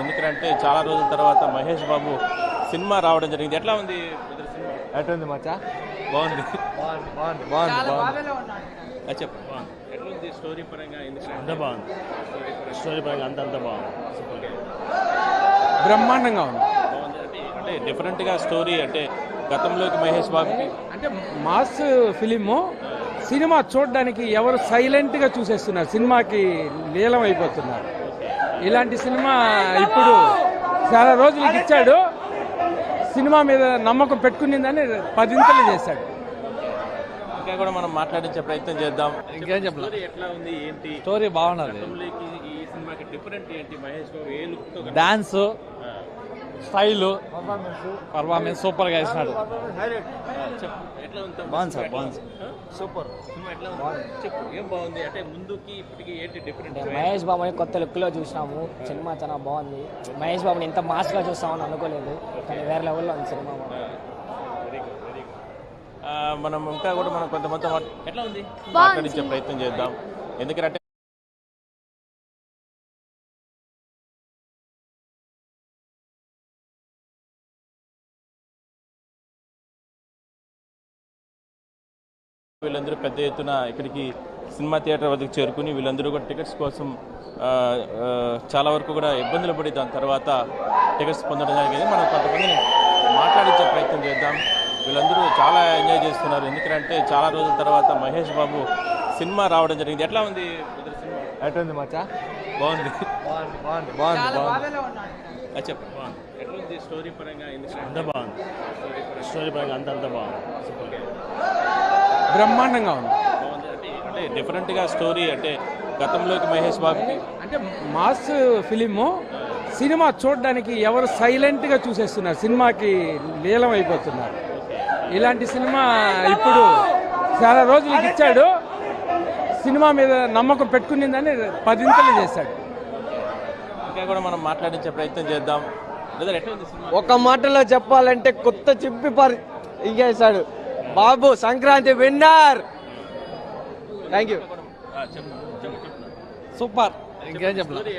ఎందుకంటే చాలా రోజుల తర్వాత మహేష్ బాబు సినిమా రావడం జరిగింది. ఎట్లా ఉంది ఎట్లుంది మచ్చా? బాగుంది. బాగుంది బాగుంది బాగుంది చెప్పు. బాగుంది. ఎట్లుంది స్టోరీ పరంగా అంత బాగుంది. స్టోరీ పరంగా అంత అంత బాగుంది. బ్రహ్మాండంగా ఉంది. బాగుంది. అంటే అంటే డిఫరెంట్గా స్టోరీ అంటే గతంలోకి మహేష్ బాబుకి. అంటే మాస్ ఫిలిము సినిమా చూడడానికి ఎవరు సైలెంట్గా చూసేస్తున్నారు. సినిమాకి లీలం అయిపోతున్నారు. ఇలాంటి సినిమా ఇప్పుడు చాలా రోజులకి ఇచ్చాడు. సినిమా మీద నమ్మకం పెట్టుకునిందని పదింతలు చేశాడు. ఇంకా కూడా మనం మాట్లాడించే ప్రయత్నం చేద్దాం. ఇంకేం చెప్పలేదు. స్టోరీ ఎట్లా ఉంది ఏంటి? స్టోరీ బాగున్నది. గతంలోకి ఈ సినిమాకి డిఫరెంట్ ఏంటి? మహేష్ బాబు ఏ లుక్తో కనిపి- డాన్స్ స్టైల్ పర్ఫార్మెన్స్ సూపర్గా తమ్ముడు? బాగుంది సార్, బాగుంది ఉంది? ఆ? సినిమా ఎట్లా ఉంది? చెప్పు ఏం బాగుంది? అంటే ముందుకి ఇప్పటికి ఏంటి డిఫరెంట్ మహేష్ బాబుని కొత్త లుక్లో చూసినాము. సినిమా చాలా బాగుంది. మహేష్ బాబుని ఇంత మాస్గా చూస్తామని అనుకోలేదు. కానీ వేరే లెవెల్లో ఉంది సినిమా మనం ఇంకా కూడా మనం కొంతమంది ఎట్లా ఉంది? మాట్లాడించే ప్రయత్నం చేద్దాం. ఎందుకంటే వీళ్ళందరూ పెద్ద ఎత్తున ఇక్కడికి సినిమా థియేటర్ వద్దకు చేరుకుని వీళ్ళందరూ కూడా టికెట్స్ కోసం చాలా వరకు కూడా ఇబ్బందులు పడి దాని తర్వాత టికెట్స్ పొందడం జరిగింది. మనం కొంతమందిని మాట్లాడించే ప్రయత్నం చేద్దాం. వీళ్ళందరూ చాలా ఎంజాయ్ చేస్తున్నారు. ఎందుకంటే చాలా రోజుల తర్వాత మహేష్ బాబు సినిమా రావడం జరిగింది. ఎట్లా ఉంది సినిమా? ఎట్లుంది మచ్చా? బాగుంది. బాగుంది బాగుంది బాగుంది బాగుంది. ఎట్లుంది స్టోరీ పరంగా? అంత బాగుంది. స్టోరీ పరంగా? అంత అంత బాగుంది. సూపర్ బ్రహ్మాండంగా ఉంది. అంటే డిఫరెంట్గా స్టోరీ అంటే గతంలోకి మహేష్ బాబుకి. అంటే మాస్ ఫిలిము సినిమా చూడడానికి ఎవరు సైలెంట్గా చూసేస్తున్నారు సినిమాకి లీలం అయిపోతున్నారు. ఇలాంటి సినిమా ఇప్పుడు చాలా రోజులకి ఇచ్చాడు. సినిమా మీద నమ్మకం పెట్టుకునిందని పదింతలు చేశాడు. ఇంకా కూడా మనం మాట్లాడించే ప్రయత్నం చేద్దాం. ఒక మాటలో చెప్పాలంటే కొత్త చింపి పరి ఇంకేసాడు Babu Sankranti winner. Thank you super ఇంకేం చెప్పలేదు